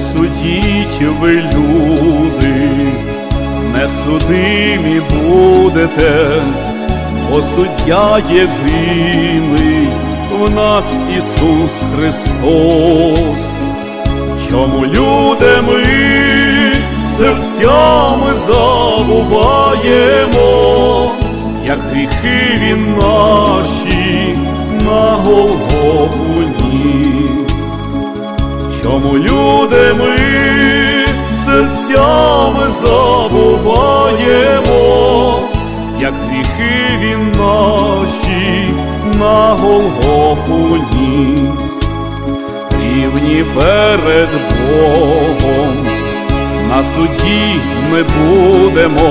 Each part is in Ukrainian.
Судіть ви, люди, не судимі будете, бо суддя єдиний в нас Ісус Христос. Чому люди ми серцями забуваємо, як гріхи він наші на Голгофу ніс? Чому люди ми серцями забуваємо, як гріхи він наші на Голгофу ніс? Рівні перед Богом на суді ми будемо,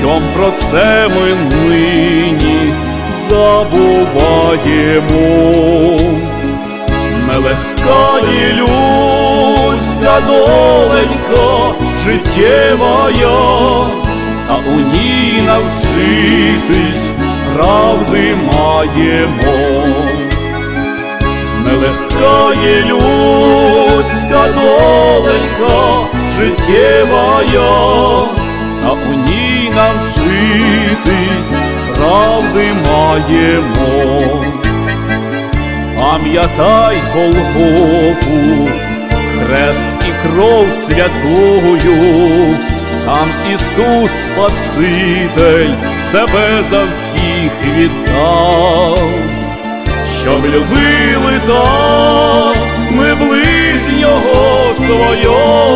чом про це ми нині забуваємо. Нелегка є людська доленька життєва я, та у ній навчитись правди маємо. Нелегка є людська доленька життєва я, та у ній навчитись правди маємо. Пам'ятай Голгофу, хрест і кров святую, там Ісус Спаситель себе за всіх віддав, щоб любили так ми ближнього свого,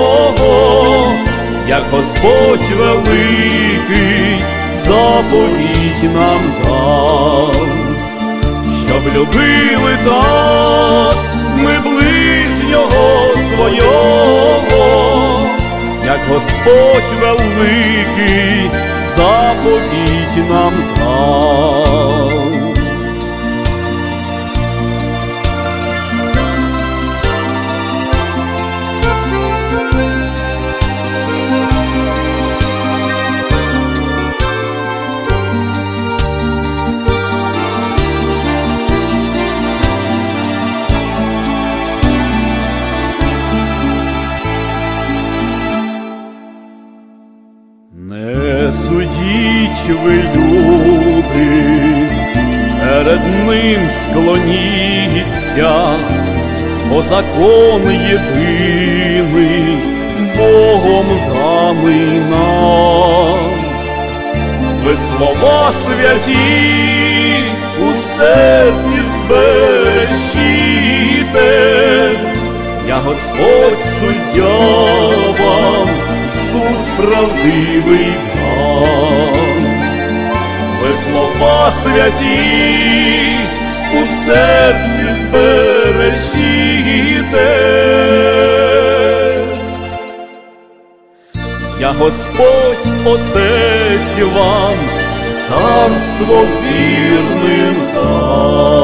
як Господь великий заповідь нам дав щоб любили так. Ми ближнього свого, як Господь великий заповідь Не судіть ви, люди, перед ним склоніться, бо закон єдиний Богом даний нам. Ви слова святі у серці збережіте, я Господь суддя правдивий дам. Ви слова святі у серці збережіте. Я Господь Отець вам царство вірним дам.